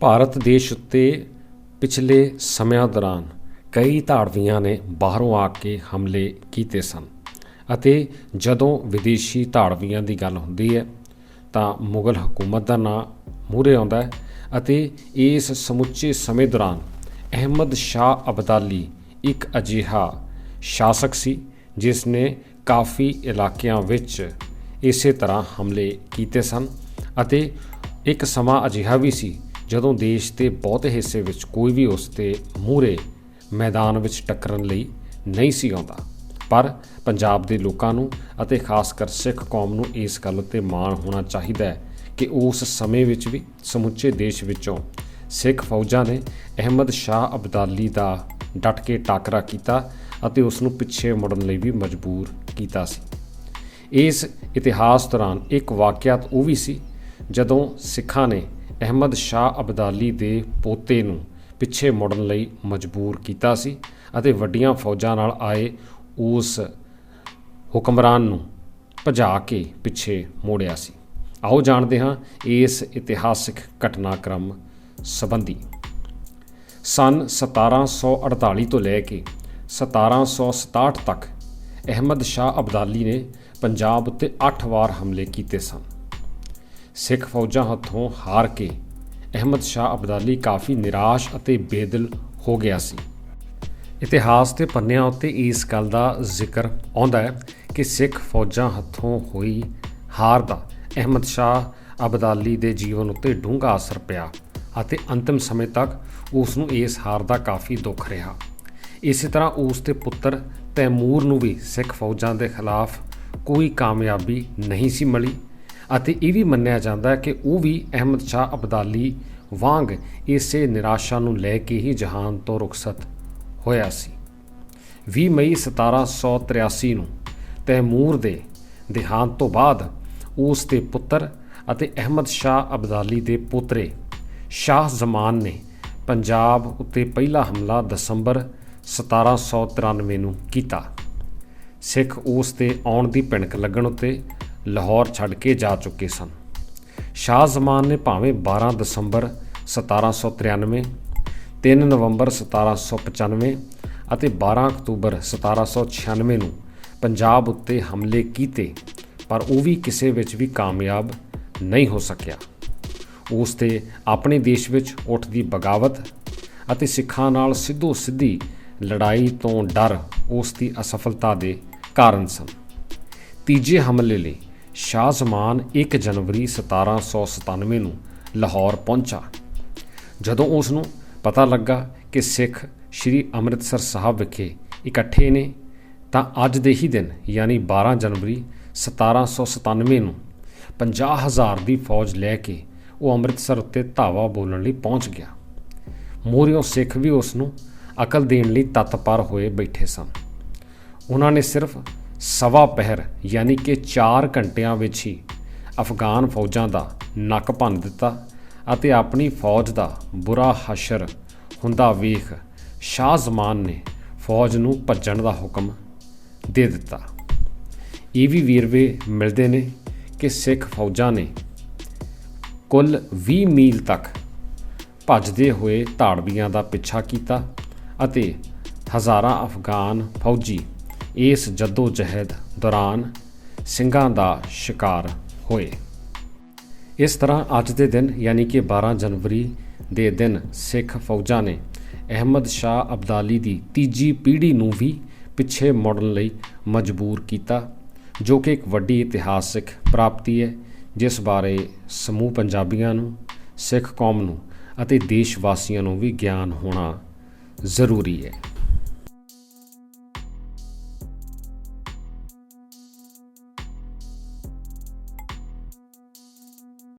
ਭਾਰਤ ਦੇਸ਼ ਉੱਤੇ ਪਿਛਲੇ ਸਮਿਆਂ ਦੌਰਾਨ ਕਈ ਧਾੜਵੀਆਂ ਨੇ ਬਾਹਰੋਂ ਆ ਕੇ ਹਮਲੇ ਕੀਤੇ ਸਨ ਅਤੇ ਜਦੋਂ ਵਿਦੇਸ਼ੀ ਧਾੜਵੀਆਂ ਦੀ ਗੱਲ ਹੁੰਦੀ ਹੈ, ਤਾਂ ਮੁਗਲ ਹਕੂਮਤ ਦਾ ਨਾਂ ਮੂਹਰੇ ਆਉਂਦਾ ਹੈ ਅਤੇ ਇਸ ਸਮੁੱਚੇ ਸਮੇਂ ਦੌਰਾਨ ਅਹਿਮਦ ਸ਼ਾਹ ਅਬਦਾਲੀ ਇੱਕ ਅਜਿਹਾ ਸ਼ਾਸਕ ਸੀ, ਜਿਸ ਨੇ ਕਾਫੀ ਇਲਾਕਿਆਂ ਵਿੱਚ ਇਸੇ ਤਰ੍ਹਾਂ ਹਮਲੇ ਕੀਤੇ ਸਨ ਅਤੇ ਇੱਕ ਸਮਾਂ ਅਜਿਹਾ ਵੀ ਸੀ ਜਦੋਂ ਦੇਸ਼ ਦੇ ਬਹੁਤੇ ਹਿੱਸੇ ਵਿੱਚ ਕੋਈ ਵੀ ਉਸ ਤੇ ਮੂਹਰੇ ਮੈਦਾਨ ਵਿੱਚ ਟੱਕਰਨ ਲਈ ਨਹੀਂ ਸੀ ਆਉਂਦਾ, ਪਰ ਪੰਜਾਬ ਦੇ ਲੋਕਾਂ ਨੂੰ ਅਤੇ ਖਾਸ ਕਰ ਸਿੱਖ ਕੌਮ ਨੂੰ ਇਸ ਗੱਲ 'ਤੇ ਮਾਣ ਹੋਣਾ ਚਾਹੀਦਾ ਹੈ ਕਿ ਉਸ ਸਮੇਂ ਵਿੱਚ ਵੀ ਸਮੁੱਚੇ ਦੇਸ਼ ਵਿੱਚੋਂ ਸਿੱਖ ਫੌਜਾਂ ਨੇ ਅਹਿਮਦ ਸ਼ਾਹ ਅਬਦਾਲੀ ਦਾ ਡਟ ਕੇ ਟਾਕਰਾ ਕੀਤਾ ਅਤੇ ਉਸ ਨੂੰ ਪਿੱਛੇ ਮੁੜਨ ਲਈ ਵੀ ਮਜਬੂਰ ਕੀਤਾ ਸੀ। ਇਸ ਇਤਿਹਾਸ ਦੌਰਾਨ ਇੱਕ ਵਾਕਿਆਤ ਉਹ ਵੀ ਸੀ ਜਦੋਂ ਸਿੱਖਾਂ ਨੇ ਅਹਿਮਦ ਸ਼ਾਹ ਅਬਦਾਲੀ ਦੇ ਪੋਤੇ ਨੂੰ ਪਿੱਛੇ ਮੁੜਨ ਲਈ ਮਜਬੂਰ ਕੀਤਾ ਸੀ ਅਤੇ ਵੱਡੀਆਂ ਫੌਜਾਂ ਨਾਲ ਆਏ ਉਸ ਹੁਕਮਰਾਨ ਨੂੰ ਭਜਾ ਕੇ ਪਿੱਛੇ ਮੋੜਿਆ ਸੀ। ਆਓ ਜਾਣਦੇ ਹਾਂ ਇਸ ਇਤਿਹਾਸਿਕ ਘਟਨਾਕ੍ਰਮ ਸੰਬੰਧੀ। ਸਨ 1748 ਤੋਂ ਲੈ ਕੇ 1767 ਤੱਕ ਅਹਿਮਦ ਸ਼ਾਹ ਅਬਦਾਲੀ ਨੇ ਪੰਜਾਬ ਉੱਤੇ 8 ਵਾਰ ਹਮਲੇ ਕੀਤੇ ਸਨ। ਸਿੱਖ ਫੌਜਾਂ ਹੱਥੋਂ ਹਾਰ ਕੇ ਅਹਿਮਦ ਸ਼ਾਹ ਅਬਦਾਲੀ ਕਾਫੀ ਨਿਰਾਸ਼ ਅਤੇ ਬੇਦਿਲ ਹੋ ਗਿਆ ਸੀ। ਇਤਿਹਾਸ ਦੇ ਪੰਨਿਆਂ ਉੱਤੇ ਇਸ ਗੱਲ ਦਾ ਜ਼ਿਕਰ ਆਉਂਦਾ ਹੈ ਕਿ ਸਿੱਖ ਫੌਜਾਂ ਹੱਥੋਂ ਹੋਈ ਹਾਰ ਦਾ ਅਹਿਮਦ ਸ਼ਾਹ ਅਬਦਾਲੀ ਦੇ ਜੀਵਨ ਉੱਤੇ ਡੂੰਘਾ ਅਸਰ ਪਿਆ ਅਤੇ ਅੰਤਮ ਸਮੇਂ ਤੱਕ ਉਸ ਨੂੰ ਇਸ ਹਾਰ ਦਾ ਕਾਫੀ ਦੁੱਖ ਰਿਹਾ। ਇਸੇ ਤਰ੍ਹਾਂ ਉਸ ਦੇ ਪੁੱਤਰ ਤੈਮੂਰ ਨੂੰ ਵੀ ਸਿੱਖ ਫੌਜਾਂ ਦੇ ਖਿਲਾਫ ਕੋਈ ਕਾਮਯਾਬੀ ਨਹੀਂ ਸੀ ਮਿਲੀ। ਅਤੇ ਇਹ ਵੀ ਮੰਨਿਆ ਜਾਂਦਾ ਹੈ ਕਿ ਉਹ ਵੀ ਅਹਿਮਦ ਸ਼ਾਹ ਅਬਦਾਲੀ ਵਾਂਗ ਇਸੇ ਨਿਰਾਸ਼ਾ ਨੂੰ ਲੈ ਕੇ ਹੀ ਜਹਾਨ ਤੋਂ ਰੁਖਸਤ ਹੋਇਆ ਸੀ। 20 ਮਈ 1783 ਨੂੰ ਤੈਮੂਰ ਦੇ ਦੇਹਾਂਤ ਤੋਂ ਬਾਅਦ ਉਸ ਦੇ ਪੁੱਤਰ ਅਤੇ ਅਹਿਮਦ ਸ਼ਾਹ ਅਬਦਾਲੀ ਦੇ ਪੋਤਰੇ ਸ਼ਾਹ ਜ਼ਮਾਨ ਨੇ ਪੰਜਾਬ ਉੱਤੇ ਪਹਿਲਾ ਹਮਲਾ ਦਸੰਬਰ 1793 ਨੂੰ ਕੀਤਾ। ਸਿੱਖ ਉਸ ਤੇ ਆਉਣ ਦੀ ਭਿਣਕ ਲੱਗਣ ਉੱਤੇ ਲਾਹੌਰ ਛੱਡ ਕੇ ਜਾ ਚੁੱਕੇ ਸਨ। ਸ਼ਾਹ ਜ਼ਮਾਨ ਨੇ ਭਾਵੇਂ 12 ਦਸੰਬਰ 1793 3 ਨਵੰਬਰ 1795 ਅਤੇ 12 ਅਕਤੂਬਰ 1796 ਨੂੰ ਪੰਜਾਬ ਉੱਤੇ ਹਮਲੇ ਕੀਤੇ, ਪਰ ਉਹ ਵੀ ਕਿਸੇ ਵਿੱਚ ਵੀ ਕਾਮਯਾਬ ਨਹੀਂ ਹੋ ਸਕਿਆ। ਉਸ ਤੇ ਆਪਣੇ ਦੇਸ਼ ਵਿੱਚ ਉੱਠਦੀ ਬਗਾਵਤ ਅਤੇ ਸਿੱਖਾਂ ਨਾਲ ਸਿੱਧੋ ਸਿੱਧੀ ਲੜਾਈ ਤੋਂ ਡਰ ਉਸ ਦੀ ਅਸਫਲਤਾ ਦੇ ਕਾਰਨ ਸਨ। ਤੀਜੇ ਹਮਲੇ ਲਈ ਸ਼ਾਹ ਜ਼ਮਾਨ 1 ਜਨਵਰੀ 1797 ਨੂੰ ਲਾਹੌਰ ਪਹੁੰਚਾ। ਜਦੋਂ ਉਸ ਨੂੰ ਪਤਾ ਲੱਗਾ ਕਿ ਸਿੱਖ ਸ੍ਰੀ ਅੰਮ੍ਰਿਤਸਰ ਸਾਹਿਬ ਵਿਖੇ ਇਕੱਠੇ ਨੇ, ਤਾਂ ਅੱਜ ਦੇ ਹੀ ਦਿਨ, ਯਾਨੀ 12 ਜਨਵਰੀ 1797 ਨੂੰ 50000 ਦੀ ਫੌਜ ਲੈ ਕੇ ਉਹ ਅੰਮ੍ਰਿਤਸਰ ਉੱਤੇ ਧਾਵਾ ਬੋਲਣ ਲਈ ਪਹੁੰਚ ਗਿਆ। ਮੋਰਿਓ ਸਿੱਖ ਵੀ ਉਸ ਨੂੰ ਅਕਲ ਦੇਣ ਲਈ ਤਤਪਰ ਹੋਏ ਬੈਠੇ ਸਨ। ਉਹਨਾਂ ਨੇ ਸਿਰਫ ਸਵਾ ਪਹਿਰ, ਯਾਨੀ ਕਿ 4 ਘੰਟਿਆਂ ਵਿੱਚ ਹੀ ਅਫਗਾਨ ਫੌਜਾਂ ਦਾ ਨੱਕ ਭੰਨ ਦਿੱਤਾ ਅਤੇ ਆਪਣੀ ਫੌਜ ਦਾ ਬੁਰਾ ਹਸ਼ਰ ਹੁੰਦਾ ਵੇਖ ਸ਼ਾਹ ਜ਼ਮਾਨ ਨੇ ਫੌਜ ਨੂੰ ਭੱਜਣ ਦਾ ਹੁਕਮ ਦੇ ਦਿੱਤਾ। ਇਹ ਵੀ ਵੇਰਵੇ ਮਿਲਦੇ ਨੇ ਕਿ ਸਿੱਖ ਫੌਜਾਂ ਨੇ ਕੁੱਲ 20 ਮੀਲ ਤੱਕ ਭੱਜਦੇ ਹੋਏ ਧਾੜਵੀਆਂ ਦਾ ਪਿੱਛਾ ਕੀਤਾ ਅਤੇ ਹਜ਼ਾਰਾਂ ਅਫਗਾਨ ਫੌਜੀ ਇਸ ਜੱਦੋ ਜਹਿਦ ਦੌਰਾਨ ਸਿੰਘਾਂ ਦਾ ਸ਼ਿਕਾਰ ਹੋਏ। ਇਸ ਤਰ੍ਹਾਂ ਅੱਜ ਦੇ ਦਿਨ, ਯਾਨੀ ਕਿ 12 ਜਨਵਰੀ ਦੇ ਦਿਨ, ਸਿੱਖ ਫੌਜਾਂ ਨੇ ਅਹਿਮਦ ਸ਼ਾਹ ਅਬਦਾਲੀ ਦੀ ਤੀਜੀ ਪੀੜ੍ਹੀ ਨੂੰ ਵੀ ਪਿੱਛੇ ਮੁੜਨ ਲਈ ਮਜਬੂਰ ਕੀਤਾ, ਜੋ ਕਿ ਇੱਕ ਵੱਡੀ ਇਤਿਹਾਸਿਕ ਪ੍ਰਾਪਤੀ ਹੈ, ਜਿਸ ਬਾਰੇ ਸਮੂਹ ਪੰਜਾਬੀਆਂ ਨੂੰ, ਸਿੱਖ ਕੌਮ ਨੂੰ ਅਤੇ ਦੇਸ਼ ਵਾਸੀਆਂ ਨੂੰ ਵੀ ਗਿਆਨ ਹੋਣਾ ਜ਼ਰੂਰੀ ਹੈ।